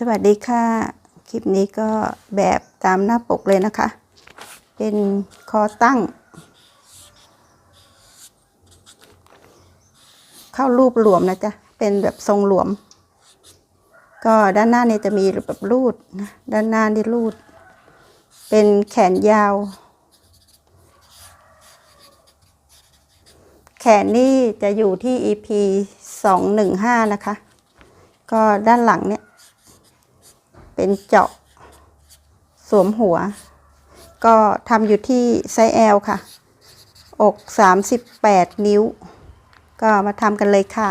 สวัสดีค่ะ คลิปนี้ก็แบบตามหน้าปกเลยนะคะ เป็นคอตั้ง เข้ารูปหลวมนะจ๊ะ เป็นแบบทรงหลวม ก็ด้านหน้าเนี่ยจะมีแบบรูดนะด้านหน้านี่รูด เป็นแขนยาว แขนนี่จะอยู่ที่ EP สองหนึ่งห้านะคะ ก็ด้านหลังเนี่ย เป็นเจาะ สวมหัว ก็ทำอยู่ที่ไซส์ L ค่ะ อก 38 นิ้ว ก็มาทำกันเลยค่ะ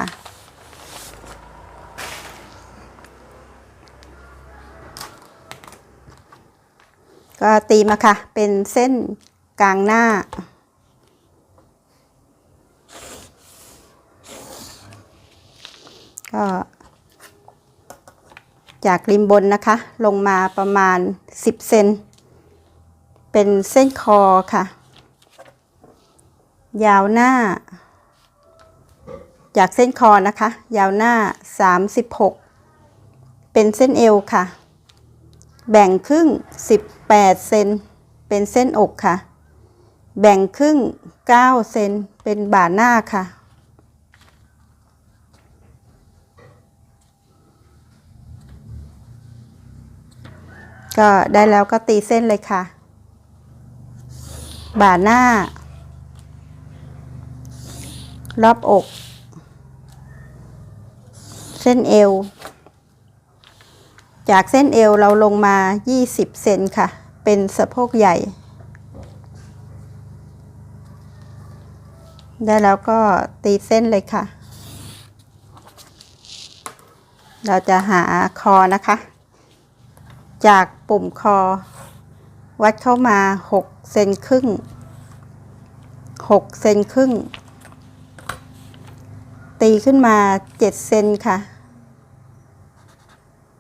ก็ตีมาค่ะ เป็นเส้นกลางหน้า จากริมบนนะคะ ลงมาประมาณ 10 เซน เป็นเส้นคอค่ะ ยาวหน้า จากเส้นคอนะคะ ยาวหน้า 36 เป็นเส้นเอวค่ะ แบ่งครึ่ง 18 เซน เป็นเส้นอกค่ะ แบ่งครึ่ง 9 เซน เป็นบ่าหน้าค่ะ ก็ได้แล้วก็ตีเส้นเลยค่ะ บ่าหน้า รอบอก เส้นเอว จากเส้นเอวเราลงมา 20 เซนค่ะ เป็นสะโพกใหญ่ ได้แล้วก็ตีเส้นเลยค่ะ เราจะหาคอนะคะ จากปุ่มคอ วัดเข้ามา6เซนครึ่ง6เซนครึ่ง ตีขึ้นมา7เซนค่ะ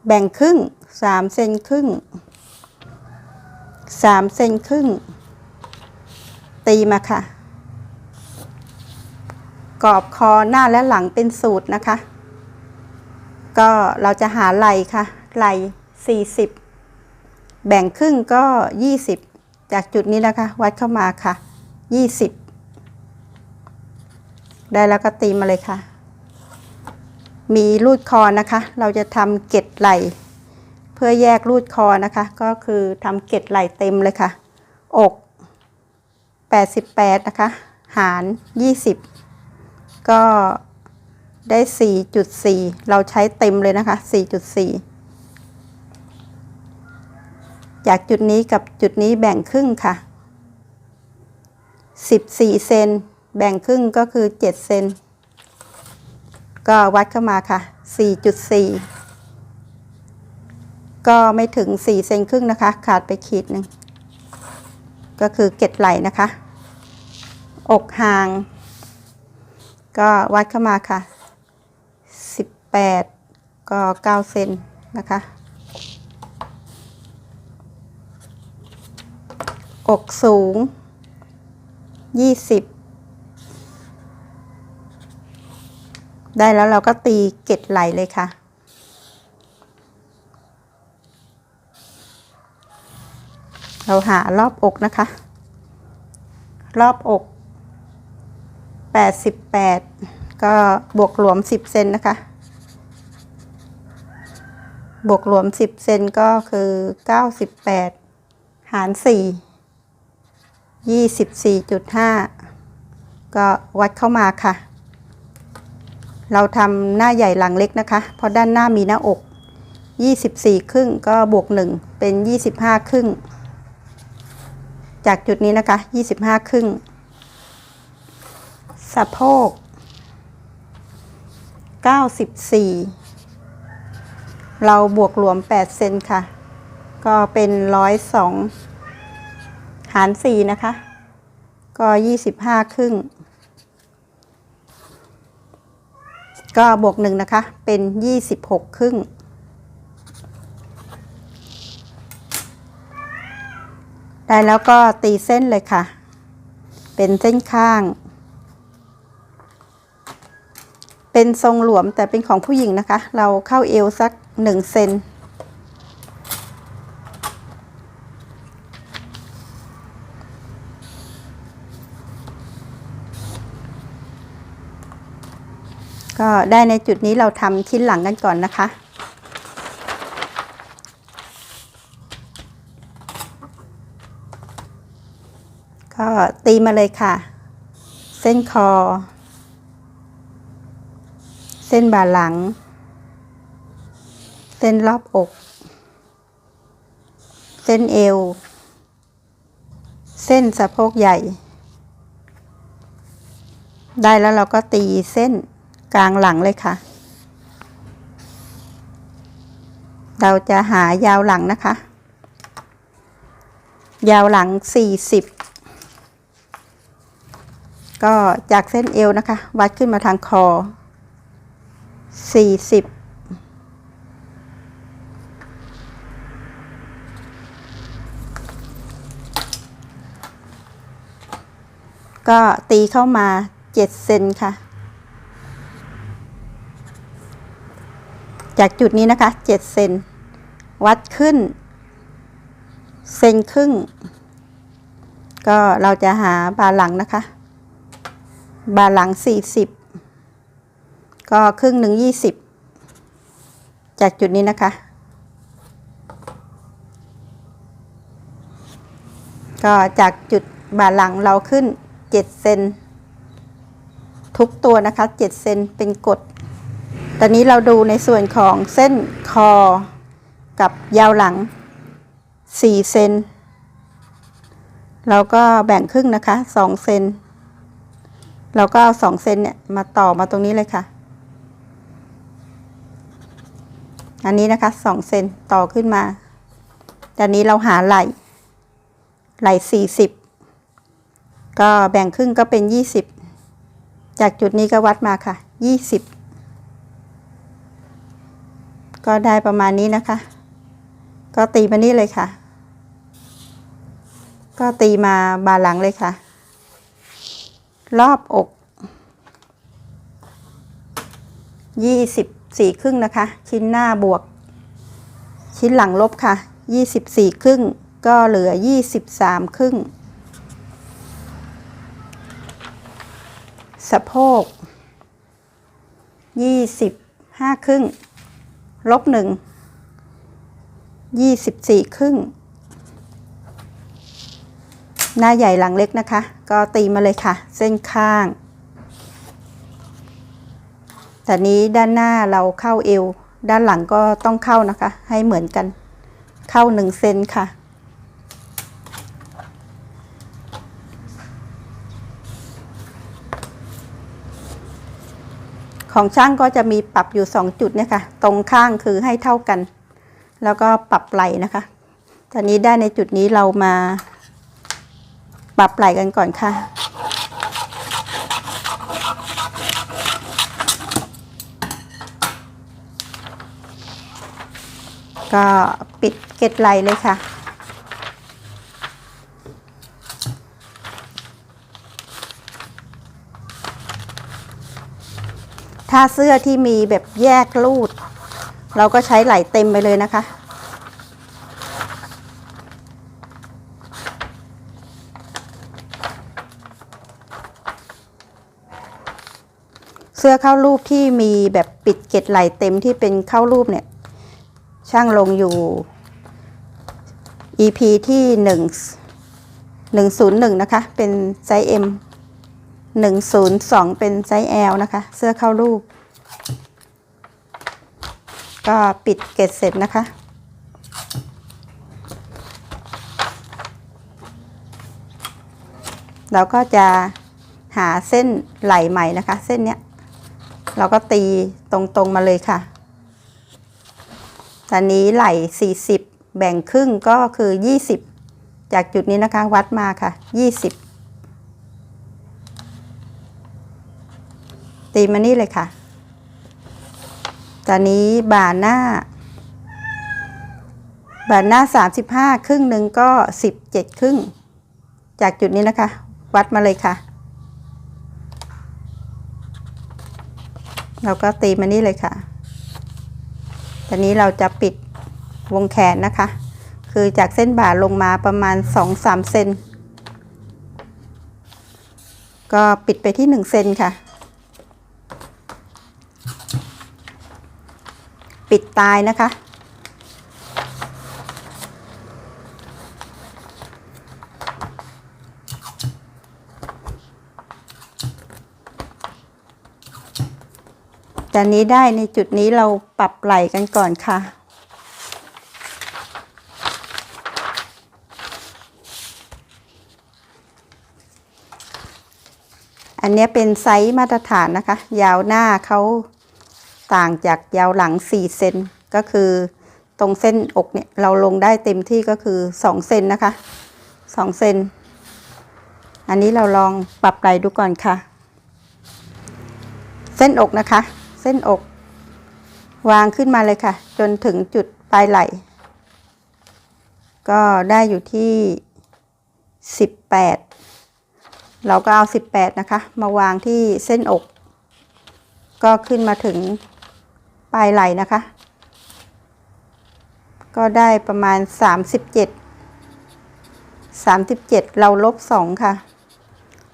แบ่งครึ่ง3เซนครึ่ง3เซนครึ่ง ตีมาค่ะ กรอบคอหน้าและหลังเป็นสูตรนะคะ ก็เราจะหาไหล่ค่ะไหล่40 แบ่งครึ่งก็ 20 จากจุดนี้นะคะ วัดเข้ามาค่ะ 20 ได้แล้วก็ตีมาเลยค่ะ มีรูดคอนะคะ เราจะทำเกล็ดไหลเพื่อแยกรูดคอนะคะ ก็คือทำเกล็ดไหลเต็มเลยค่ะ อก 88 นะคะ หาร 20 ก็ได้ 4.4 เราใช้เต็มเลยนะคะ 4.4 จากจุดนี้กับจุดนี้แบ่งครึ่งค่ะ 14 เซนแบ่งครึ่งก็คือ 7 เซนก็วัดเข้ามาค่ะ 4.4 ก็ไม่ถึง 4 เซนครึ่งนะคะ ขาดไปขีดหนึ่ง ก็คือเกล็ดไหลนะคะ อกห่าง ก็วัดเข้ามาค่ะ 18 ก็ 9 เซนนะคะ อกสูง 20 ได้แล้วเราก็ตีเกล็ดไหลเลยค่ะ เราหารอบอกนะคะ รอบอก 88 ก็บวกหลวม 10 เซนนะคะ บวกหลวม 10 เซนก็คือ 98 หาร 4 24.5 ก็วัดเข้ามาค่ะ เราทำหน้าใหญ่หลังเล็กนะคะ เพราะด้านหน้ามีหน้าอก 24 ครึ่งก็บวก 1 เป็น 25 ครึ่ง จากจุดนี้นะคะ 25 ครึ่ง สะโพก 94 เราบวกรวม 8 เซนค่ะ ก็เป็น 102าร4นะคะ ก็25ครึ่ง ก็บวก1นะคะ เป็น26ครึ่ง ได้แล้วก็ตีเส้นเลยค่ะ เป็นเส้นข้าง เป็นทรงหลวมแต่เป็นของผู้หญิงนะคะ เราเข้าเอวสัก1เซน ก็ได้ในจุดนี้เราทำชิ้นหลังกันก่อนนะคะ ก็ตีมาเลยค่ะ เส้นคอ เส้นบ่าหลัง เส้นรอบอก เส้นเอว เส้นสะโพกใหญ่ ได้แล้วเราก็ตีเส้น กลางหลังเลยค่ะ เราจะหายาวหลังนะคะ ยาวหลัง 40 ก็จากเส้นเอวนะคะ วัดขึ้นมาทางคอ 40ก็ตีเข้ามา 7 เซนค่ะ จากจุดนี้นะคะ7เซนวัดขึ้น เซนครึ่ง ก็เราจะหาบาหลังนะคะ บาหลัง 40 ก็ครึ่งหนึ่ง20 จากจุดนี้นะคะ ก็จากจุดบาหลังเราขึ้น 7 เซนทุกตัวนะคะ 7 เซนเป็นกฎ ตอนนี้เราดูในส่วนของเส้นคอ กับยาวหลัง 4 เซน เราก็แบ่งครึ่งนะคะ 2 เซน เราก็เอา 2 เซนเนี่ยมาต่อมาตรงนี้เลยค่ะ อันนี้นะคะ 2 เซนต่อขึ้นมาตอนนี้เราหาไหล่ ไหล่ 40 ก็แบ่งครึ่งก็เป็น 20 จากจุดนี้ก็วัดมาค่ะ 20 ก็ได้ประมาณนี้นะคะ ก็ตีมานี่เลยค่ะ ก็ตีมาบาหลังเลยค่ะ รอบอกยี่สิบสี่ครึ่งนะคะ ชิ้นหน้าบวก ชิ้นหลังลบค่ะยี่สิบสี่ครึ่งก็เหลือยี่สิบสามครึ่ง สะโพกยี่สิบห้าครึ่ง ลบหนึ่งยี่สิบสี่ครึ่ง หน้าใหญ่หลังเล็กนะคะ ก็ตีมาเลยค่ะ เส้นข้างแต่นี้ด้านหน้าเราเข้าเอว ด้านหลังก็ต้องเข้านะคะ ให้เหมือนกัน เข้าหนึ่งเซนค่ะ ของช่างก็จะมีปรับอยู่ 2 จุดเนี่ยค่ะ ตรงข้างคือให้เท่ากัน แล้วก็ปรับไหลนะคะตอนนี้ได้ในจุดนี้เรามา ปรับไหลกันก่อนค่ะก็ปิดเกล็ดไหลเลยค่ะ ถ้าเสื้อที่มีแบบแยกรูด เราก็ใช้ไหลเต็มไปเลยนะคะ เสื้อเข้ารูปที่มีแบบปิดเกล็ดไหลเต็มที่เป็นเข้ารูปเนี่ย ช่างลงอยู่ EP ที่หนึ่งหนึ่งศูนย์หนึ่งนะคะ เป็นไซส์ M หนึ่งศูนย์สองเป็นไซส์ L นะคะ เสื้อเข้ารูป ก็ปิดเกล็ดเสร็จนะคะ เราก็จะหาเส้นไหลใหม่นะคะ เส้นเนี้ย เราก็ตีตรงๆมาเลยค่ะตอนนี้ไหล40 แบ่งครึ่งก็คือ 20 จากจุดนี้นะคะ วัดมาค่ะ 20 ตีมานี่เลยค่ะ ตอนนี้บ่าหน้า บ่าหน้า35ครึ่งหนึ่งก็17ครึ่ง จากจุดนี้นะคะ วัดมาเลยค่ะ เราก็ตีมานี่เลยค่ะ ตอนนี้เราจะปิดวงแขนนะคะ คือจากเส้นบ่าลงมาประมาณ2-3เซนก็ปิดไปที่1เซนค่ะ ปิดตายนะคะ แต่นี้ได้ในจุดนี้เราปรับไหลกันก่อนค่ะอันนี้เป็นไซส์มาตรฐานนะคะ ยาวหน้าเขา ต่างจากยาวหลัง 4 เซนก็คือตรงเส้นอกเนี่ยเราลงได้เต็มที่ก็คือ2เซนนะคะ2เซนอันนี้เราลองปรับไหลดูก่อนค่ะ เส้นอกนะคะ เส้นอก วางขึ้นมาเลยค่ะ จนถึงจุดปลายไหล่ก็ได้อยู่ที่ 18 เราก็เอา 18 นะคะ มาวางที่เส้นอก ก็ขึ้นมาถึง ปลายไหล่นะคะ ก็ได้ประมาณ 37 37 เราลบ 2 ค่ะ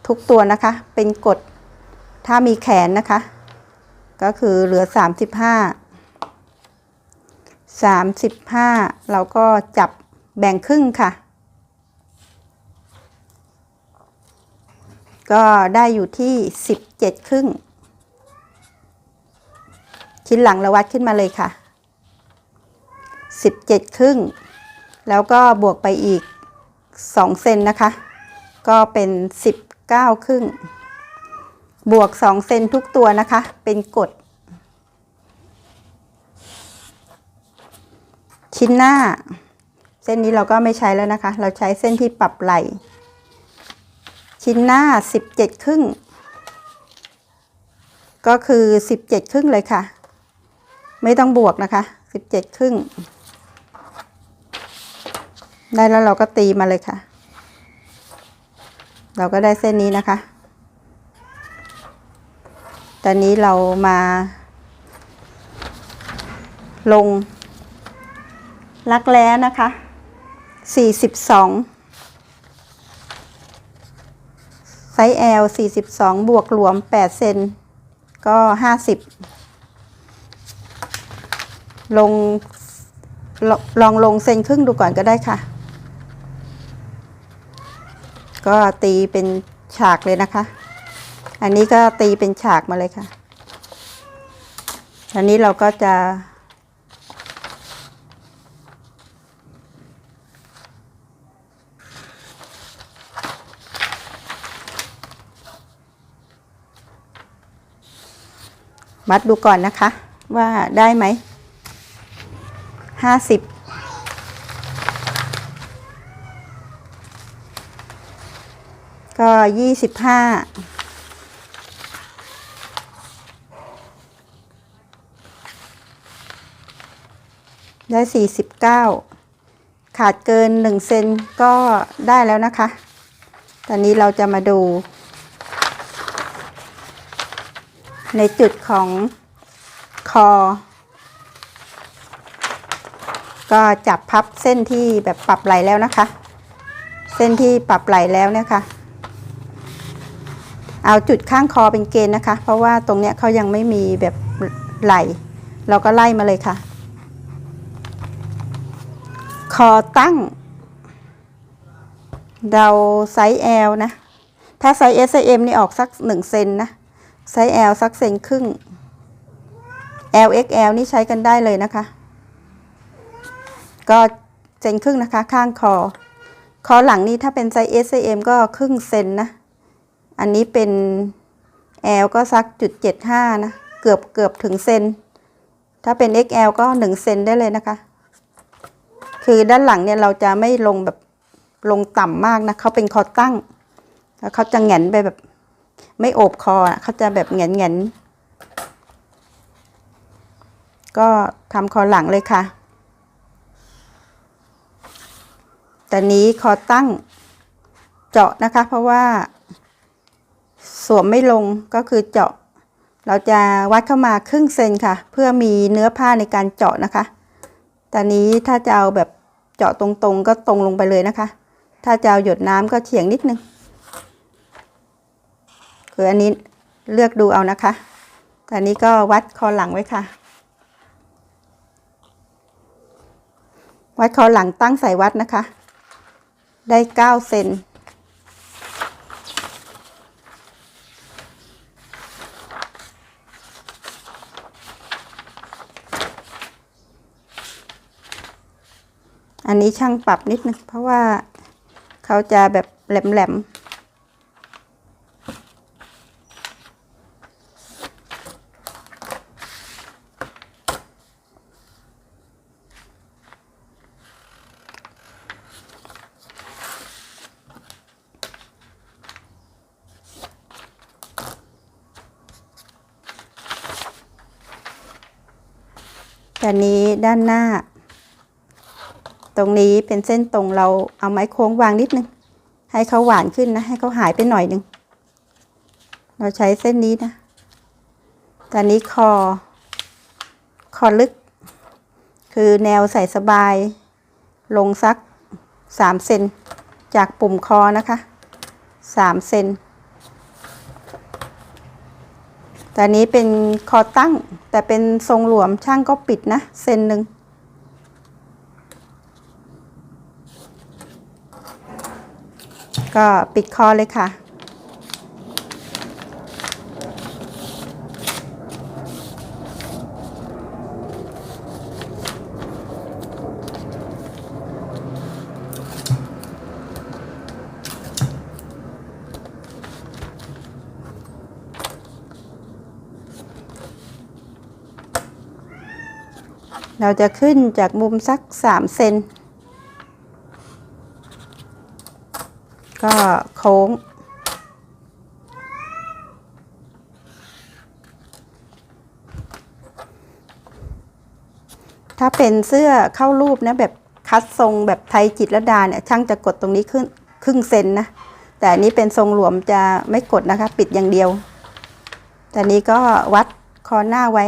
ทุกตัวนะคะเป็นกฎถ้ามีแขนนะคะ ก็คือเหลือ 35 35 เราก็จับแบ่งครึ่งค่ะ ก็ได้อยู่ที่ 17 ครึ่ง ชิ้นหลังเราวัดขึ้นมาเลยค่ะ 17 ครึ่ง แล้วก็บวกไปอีก 2 เซนนะคะ ก็เป็น 19 ครึ่ง บวก 2 เซนทุกตัวนะคะ เป็นกฎชิ้นหน้า เส้นนี้เราก็ไม่ใช้แล้วนะคะ เราใช้เส้นที่ปรับไหล่ชิ้นหน้า 17 ครึ่ง ก็คือ 17 ครึ่งเลยค่ะ ไม่ต้องบวกนะคะ17ครึ่ง ได้แล้วเราก็ตีมาเลยค่ะ เราก็ได้เส้นนี้นะคะตอนนี้เรามาลงรักแร้นะคะ 42 ไซส์ L 42 บวกหลวม 8 เซนก็ 50 ลงลลองลงเซนครึ่งดูก่อนก็ได้ค่ะ ก็ตีเป็นฉากเลยนะคะ อันนี้ก็ตีเป็นฉากมาเลยค่ะ อันนี้เราก็จะวัดดูก่อนนะคะ ว่าได้ไหม ห้าสิบก็ยี่สิบห้าได้สี่สิบเก้าขาดเกินหนึ่งเซนก็ได้แล้วนะคะ ตอนนี้เราจะมาดู ในจุดของคอ ก็จับพับเส้นที่แบบปรับไหลแล้วนะคะ เส้นที่ปรับไหลแล้วเนี่ยค่ะ เอาจุดข้างคอเป็นเกณฑ์นะคะ เพราะว่าตรงเนี้ยเขายังไม่มีแบบไหล เราก็ไล่มาเลยค่ะ คอตั้ง เราไซส์ L นะ ถ้าไซส์ S ไซส์ M นี่ออกสักหนึ่งเซนนะ ไซส์ L สักเซนครึ่ง L XL นี่ใช้กันได้เลยนะคะ ก็เซนครึ่งนะคะ ข้างคอ คอหลังนี้ถ้าเป็นไซส์ S ไซส์ M ก็ครึ่งเซนนะ อันนี้เป็น L ก็สักจุดเจ็ดห้านะ เกือบเกือบถึงเซน ถ้าเป็น XL ก็หนึ่งเซนได้เลยนะคะ คือด้านหลังเนี่ยเราจะไม่ลงแบบลงต่ำมากนะเขาเป็นคอตั้งแล้วเขาจะแหงนไปแบบไม่โอบคอเขาจะแบบแหงนแหงนก็ทำคอหลังเลยค่ะ แต่นี้คอตั้งเจาะนะคะ เพราะว่าสวมไม่ลงก็คือเจาะ เราจะวัดเข้ามาครึ่งเซนค่ะ เพื่อมีเนื้อผ้าในการเจาะนะคะแต่นี้ถ้าจะเอาแบบเจาะตรงๆ ก็ตรงลงไปเลยนะคะ ถ้าจะเอาหยดน้ำก็เฉียงนิดนึงคืออันนี้เลือกดูเอานะคะแต่นนี้ก็วัดคอหลังไว้ค่ะ วัดคอหลังตั้งสายวัดนะคะ ได้เก้าเซนอันนี้ช่างปรับนิดนึงเพราะว่าเขาจะแบบแหลมๆ แต่นี้ด้านหน้า ตรงนี้เป็นเส้นตรงเราเอาไม้โค้งวางนิดนึง ให้เขาหวานขึ้นนะ ให้เขาหายไปหน่อยนึง เราใช้เส้นนี้นะตอนนี้คอ คอลึก คือแนวใส่สบาย ลงสักสามเซนจากปุ่มคอนะคะสามเซน แต่นี้เป็นคอตั้งแต่เป็นทรงหลวมช่างก็ปิดนะเซนหนึ่งก็ปิดคอเลยค่ะ เราจะขึ้นจากมุมสักสามเซนก็โค้ง ถ้าเป็นเสื้อเข้ารูปนะแบบคัดทรงแบบไทยจิตรดาเนี่ยช่างจะกดตรงนี้ขึ้นครึ่งเซนนะ แต่อันนี้เป็นทรงหลวมจะไม่กดนะคะ ปิดอย่างเดียว แต่นี้ก็วัดคอหน้าไว้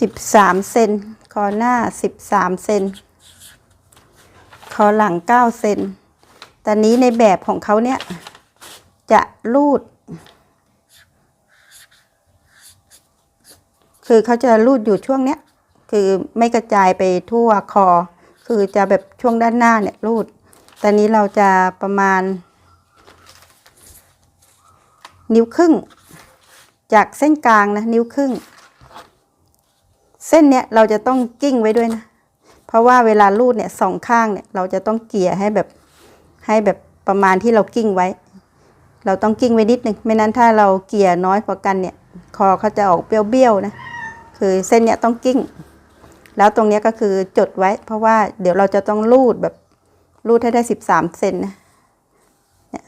สิบสามเซนคอหน้าสิบสามเซนคอหลังเก้าเซนตอนนี้ในแบบของเขาเนี่ย จะรูด คือเขาจะรูดอยู่ช่วงเนี้ย คือไม่กระจายไปทั่วคอ คือจะแบบช่วงด้านหน้าเนี่ยรูด ตอนนี้เราจะประมาณ นิ้วครึ่ง จากเส้นกลางนะนิ้วครึ่ง เส้นเนี้ยเราจะต้องกิ้งไว้ด้วยนะ เพราะว่าเวลารูดเนี่ยสองข้างเนี่ยเราจะต้องเกี่ยให้แบบให้แบบประมาณที่เรากิ้งไว้ เราต้องกิ้งไว้นิดนึงไม่นั้นถ้าเราเกี่ยน้อยกว่ากันเนี่ยคอเขาจะออกเบี้ยวๆนะคือเส้นเนี้ยต้องกิ้ง แล้วตรงเนี้ยก็คือจดไว้ เพราะว่าเดี๋ยวเราจะต้องรูดแบบรูดให้ได้สิบสามเซนนะเนี่ย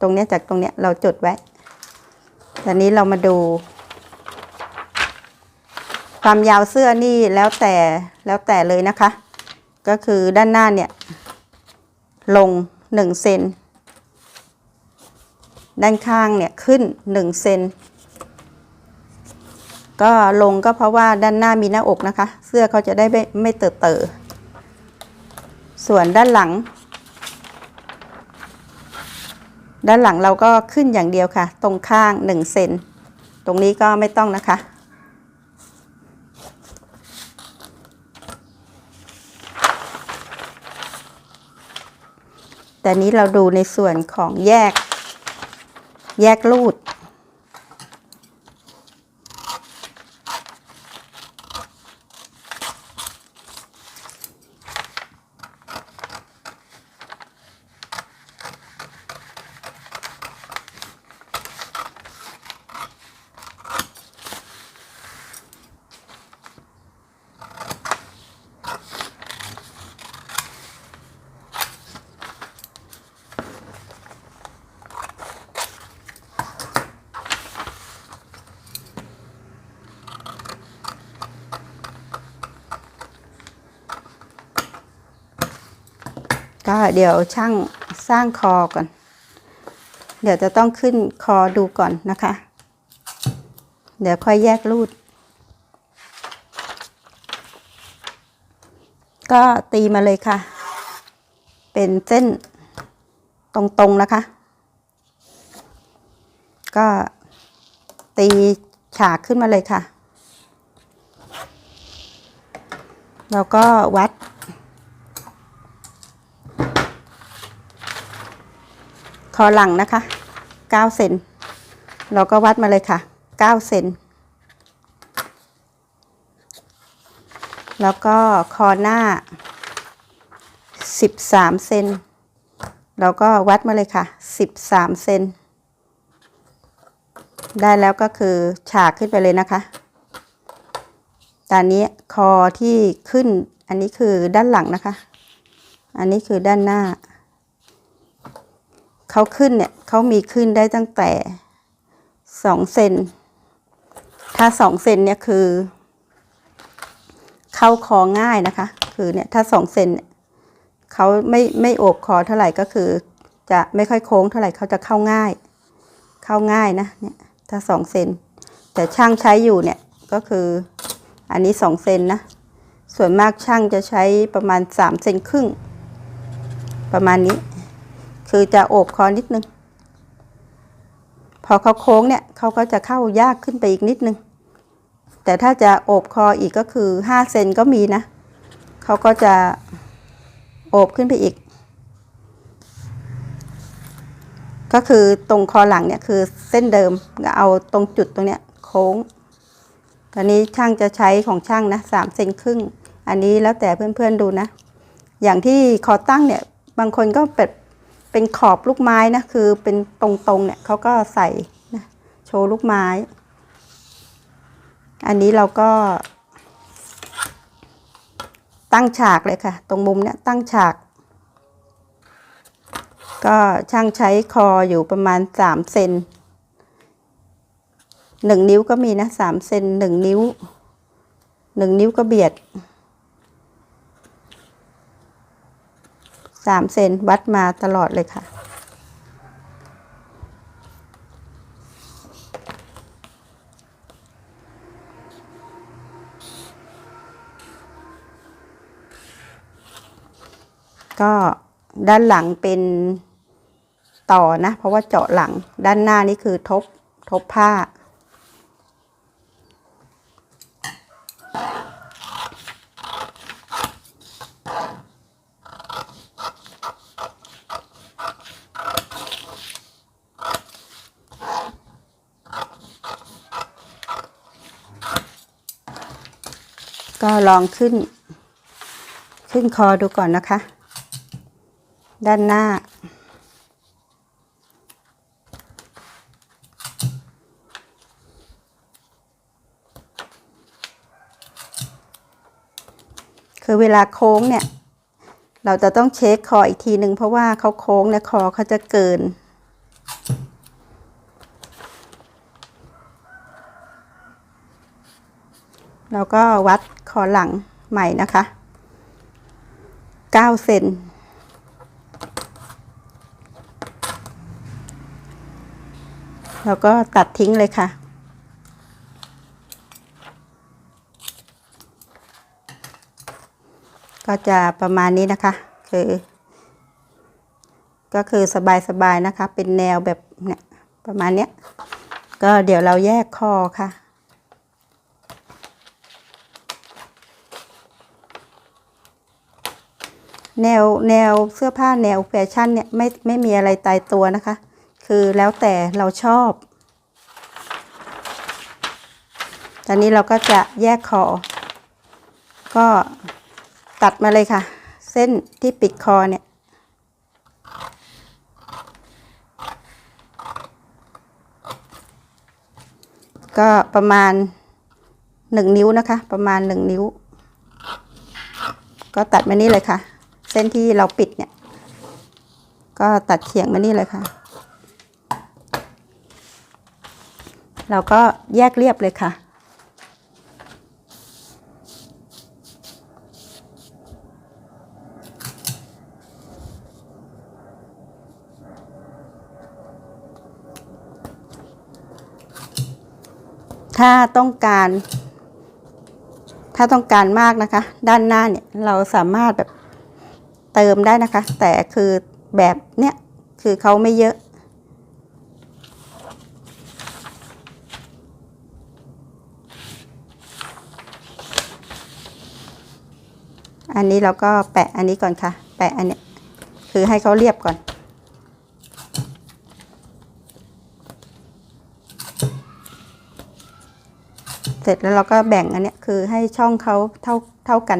ตรงเนี้ยจากตรงเนี้ยเราจดไว้ตอนนี้เรามาดู ความยาวเสื้อนี่แล้วแต่แล้วแต่เลยนะคะ ก็คือด้านหน้าเนี่ย ลงหนึ่งเซนด้านข้างเนี่ยขึ้นหนึ่งเซนก็ลงก็เพราะว่าด้านหน้ามีหน้าอกนะคะ เสื้อเขาจะได้ไม่ไม่เตอะเตอส่วนด้านหลัง ด้านหลังเราก็ขึ้นอย่างเดียวค่ะ ตรงข้างหนึ่งเซนตรงนี้ก็ไม่ต้องนะคะ แต่นี้เราดูในส่วนของแยก แยกรูด เดี๋ยวช่างสร้างคอก่อน เดี๋ยวจะต้องขึ้นคอดูก่อนนะคะ เดี๋ยวค่อยแยกรูด ก็ตีมาเลยค่ะ เป็นเส้นตรงๆนะคะ ก็ตีฉากขึ้นมาเลยค่ะ แล้วก็วัด คอหลังนะคะ9เซนเราก็วัดมาเลยค่ะ9เซนแล้วก็คอหน้า 13เซนเราก็วัดมาเลยค่ะ 13เซนได้แล้วก็คือฉากขึ้นไปเลยนะคะตอนนี้คอที่ขึ้นอันนี้คือด้านหลังนะคะ อันนี้คือด้านหน้า เขาขึ้นเนี่ยเขามีขึ้นได้ตั้งแต่สองเซนถ้าสองเซนเนี่ยคือ เข้าคอง่ายนะคะ คือเนี่ยถ้าสองเซนเนี่ยเขาไม่ไม่โอบคอเท่าไหร่ก็คือ จะไม่ค่อยโค้งเท่าไหร่เขาจะเข้าง่าย เข้าง่ายนะเนี่ยถ้าสองเซนแต่ช่างใช้อยู่เนี่ยก็คืออันนี้สองเซนนะส่วนมากช่างจะใช้ประมาณสามเซนครึ่ง ประมาณนี้ คือจะโอบคอนิดนึง พอเขาโค้งเนี่ยเขาก็จะเข้ายากขึ้นไปอีกนิดนึง แต่ถ้าจะโอบคออีกก็คือห้าเซนก็มีนะเขาก็จะโอบขึ้นไปอีก ก็คือตรงคอหลังเนี่ยคือเส้นเดิมก็เอาตรงจุดตรงเนี้ยโค้งตอนนี้ช่างจะใช้ของช่างนะสามเซนครึ่ง อันนี้แล้วแต่เพื่อนๆดูนะ อย่างที่คอตั้งเนี่ย บางคนก็เป็น เป็นขอบลูกไม้นะคือเป็นตรงๆเนี่ยเขาก็ใส่นะโชว์ลูกไม้ อันนี้เราก็ ตั้งฉากเลยค่ะ ตรงมุมเนี่ยตั้งฉาก ก็ช่างใช้คออยู่ประมาณสามเซนหนึ่งนิ้วก็มีนะสามเซนหนึ่งนิ้วหนึ่งนิ้วก็เบียด สามเซนวัดมาตลอดเลยค่ะ ก็ด้านหลังเป็นต่อนะ เพราะว่าเจาะหลังด้านหน้านี่คือทบทบผ้า็ลองขึ้น ขึ้นคอดูก่อนนะคะ ด้านหน้า คือเวลาโค้งเนี่ย เราจะต้องเช็คคออีกทีหนึ่งเพราะว่าเขาโค้งเนี่ยคอเขาจะเกินเราก็วัด อหลังใหม่นะคะ 9 เซนแล้วก็ตัดทิ้งเลยค่ะ ก็จะประมาณนี้นะคะ คือ ก็คือสบายๆนะคะ เป็นแนวแบบเนี่ยประมาณเนี้ย ก็เดี๋ยวเราแยกคอค่ะ แนวแนวเสื้อผ้าแนวแฟชั่นเนี่ยไม่ไม่มีอะไรตายตัวนะคะ คือแล้วแต่เราชอบ ตอนนี้เราก็จะแยกคอ ก็ตัดมาเลยค่ะ เส้นที่ปิดคอเนี่ยก็ประมาณหนึ่งนิ้วนะคะ ประมาณหนึ่งนิ้ว ก็ตัดมานี่เลยค่ะ เส้นที่เราปิดเนี่ย ก็ตัดเฉียงมานี่เลยค่ะ เราก็แยกเรียบเลยค่ะ ถ้าต้องการ ถ้าต้องการมากนะคะ ด้านหน้าเนี่ยเราสามารถแบบ เติมได้นะคะ แต่คือแบบเนี้ยคือเขาไม่เยอะ อันนี้เราก็แปะอันนี้ก่อนค่ะ แปะอันเนี้ยคือให้เขาเรียบก่อนเสร็จแล้วเราก็แบ่งอันเนี้ยคือให้ช่องเขาเท่าเท่ากัน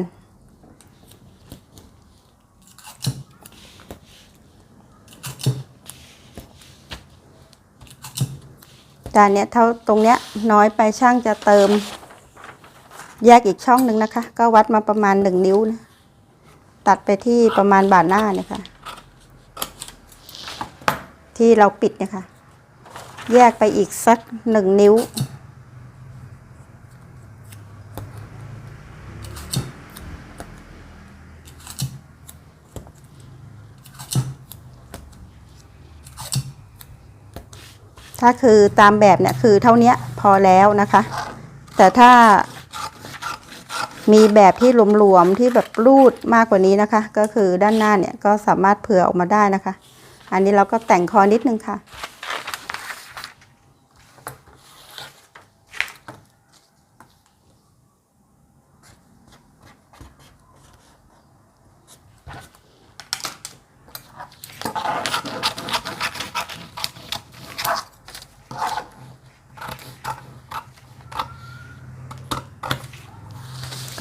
จานเนี้ยเท่าตรงเนี้ยน้อยไปช่างจะเติม แยกอีกช่องหนึ่งนะคะ ก็วัดมาประมาณหนึ่งนิ้วนะตัดไปที่ประมาณบาทหน้าเนี่ยค่ะ ที่เราปิดเนี่ยค่ะ แยกไปอีกสักหนึ่งนิ้ว ถ้าคือตามแบบเนี่ยคือเท่านี้พอแล้วนะคะ แต่ถ้ามีแบบที่หลวมๆที่แบบรูดมากกว่านี้นะคะ ก็คือด้านหน้าเนี่ยก็สามารถเผื่อออกมาได้นะคะ อันนี้เราก็แต่งคอนิดนึงค่ะ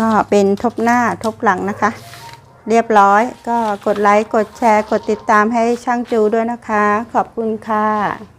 ก็ เป็นทบหน้าทบหลังนะคะ เรียบร้อยก็กดไลค์ กดแชร์ กดติดตามให้ช่างจูด้วยนะคะ ขอบคุณค่ะ